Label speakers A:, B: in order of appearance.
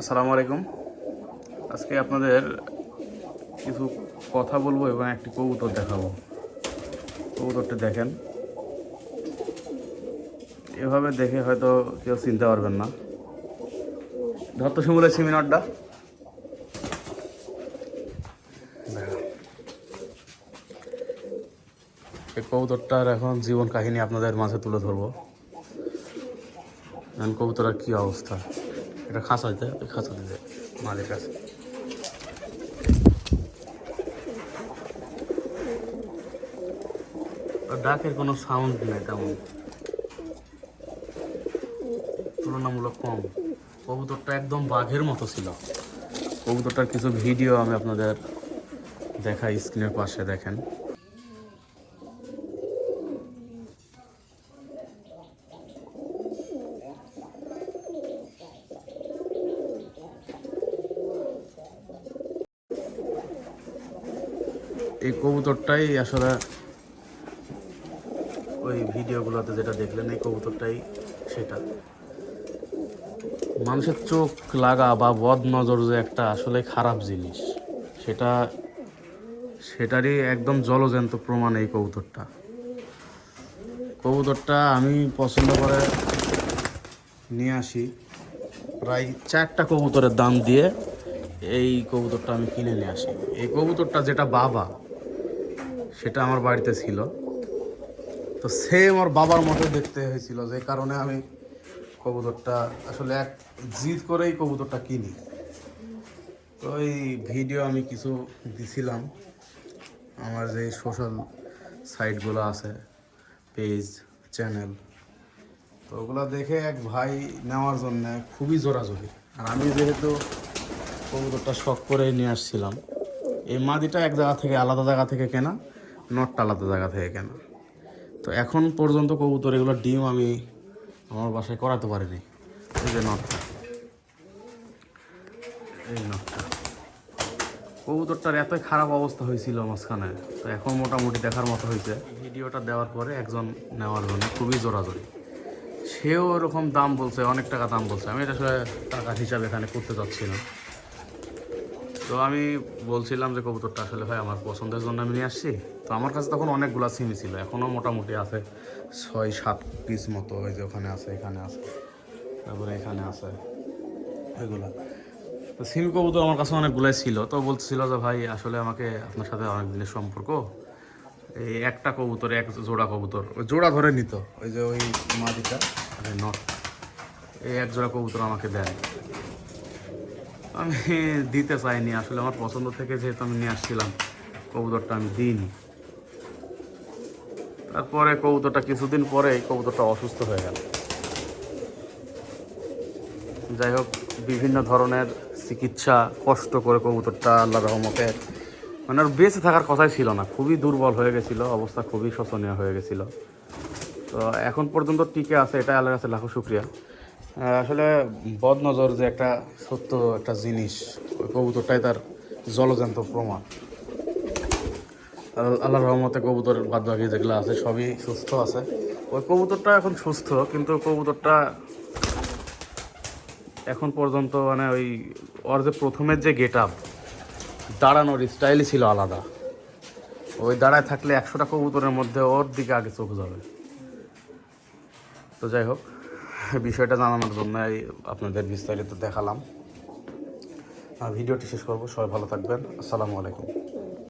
A: আসসালামু আলাইকুম। আজকে আপনাদের কিছু কথা বলব এবং একটি কবুতর দেখাবো। কবুতরটা দেখেন। এভাবে দেখে হয়তো কেউ চিনতে পারবেন না। ধরতো শিমুলের সেমিনারটা এই কবুতরটার এখন জীবন কাহিনী আপনাদের মাঝে তুলে ধরবো। কবুতরের কী অবস্থা। এটা খাঁচা দিতে খাঁচা দিতে মাঝের কাছে। ডাকের কোনো সাউন্ড নেই তেমন। তুলনামূলক কম। কবুতরটা একদম বাঘের মতো ছিল। কবুতরটার কিছু ভিডিও আমি আপনাদের দেখাই স্ক্রিনের পাশে দেখেন। এই কবুতরটাই আসলে ওই ভিডিওগুলোতে যেটা দেখলেন, এই কবুতরটাই সেটা। মানুষের চোখ লাগা বা বদ নজর যে একটা আসলে খারাপ জিনিস, সেটা, সেটারই একদম জলজ্যান্ত প্রমাণ এই কবুতরটা। কবুতরটা আমি পছন্দ করে নিয়ে আসি। প্রায় চারটা কবুতরের দাম দিয়ে এই কবুতরটা আমি কিনে নিয়ে আসি। এই কবুতরটা যেটা বাবা সেটা আমার বাড়িতে ছিল। তো সেম আমার বাবার মতো দেখতে হয়েছিল, যে কারণে আমি কবুতরটা আসলে এক জিদ করেই কবুতরটা কিনি। তো এই ভিডিও আমি কিছু দিছিলাম। আমার যে সোশ্যাল সাইটগুলো আছে পেজ চ্যানেল তো ওগুলো দেখে এক ভাই নেওয়ার জন্য খুবই জোরাজোরি। আর আমি যেহেতু কবুতরটা শখ করে নিয়ে আসছিলাম, এই মাদিটা এক জায়গা থেকে আলাদা জায়গা থেকে কেনা নটটা আলাদা জায়গা থেকে কেন? তো এখন পর্যন্ত কবুতর এগুলো ডিম আমি আমার বাসায় করাতে পারিনি। এই যে নটটা। এই নটটা। কবুতরটার এতই খারাপ অবস্থা হয়েছিল মাঝখানে, তো এখন মোটামুটি দেখার মতো হয়েছে। ভিডিওটা দেওয়ার পরে একজন নেওয়ার জন্য খুবই জোরাজোরি। সেও ওরকম দাম বলছে, অনেক টাকা দাম বলছে। আমি এটা আসলে টাকা হিসাবে এখানে করতে চাচ্ছি না। তো আমি বলছিলাম যে কবুতরটা আসলে ভাই আমার পছন্দের জন্য আমি নিয়ে আসছি। তো আমার কাছে তখন অনেকগুলো সিমি ছিল এখনও মোটামুটি আছে ছয়, সাত পিস মতো ওই যে ওখানে আছে, এখানে আছে, তারপরে এখানে আছে এগুলা। তো সিম কবুতর আমার কাছে অনেকগুলাই ছিল, তো বলছিল যে ভাই আসলে আমাকে আপনার সাথে অনেক দিনের সম্পর্ক। এই একটা কবুতর, এক জোড়া কবুতর, ওই জোড়া ধরে নিত, ওই যে ওই মাদিটা নট, এই এক জোড়া কবুতর আমাকে দেয়। আমি দিতে চাইনি, আসলে আমার পছন্দ থেকে যেহেতু আমি নিয়ে আসছিলাম, কবুতরটা আমি দিইনি। তারপরে কবুতরটা কিছুদিন পরে এই কবুতরটা অসুস্থ হয়ে গেল। যাই হোক, বিভিন্ন ধরনের চিকিৎসা, কষ্ট করে কবুতরটা আল্লাহ রহমতে মানে আর বেঁচে থাকার কথাই ছিল না, খুবই দুর্বল হয়ে গেছিল, অবস্থা খুবই শোচনীয় হয়ে গেছিল। তো এখন পর্যন্ত টিকে আছে, এটা আল্লাহর কাছে লাখো শুক্রিয়া। আসলে বদনজর যে একটা সত্য একটা জিনিস, ওই কবুতরটাই তার জলজান্ত প্রমাণ। আল্লাহ রহমতে কবুতর বাদ বাকি যেগুলো আছে সবই সুস্থ আছে। ওই কবুতরটা এখন সুস্থ, কিন্তু কবুতরটা এখন পর্যন্ত মানে ওই, ওর যে প্রথমের যে গেট আপ দাঁড়ানোর স্টাইলই ছিল আলাদা। ওই দাঁড়ায় থাকলে একশোটা কবুতরের মধ্যে ওর দিকে আগে চোখ যাবে। তো যাই হোক বিষয়টা জানানোর জন্য আপনাদের বিস্তারিত দেখালাম। ভিডিওটি শেষ করব। সবাই ভালো থাকবেন। আসসালামু আলাইকুম।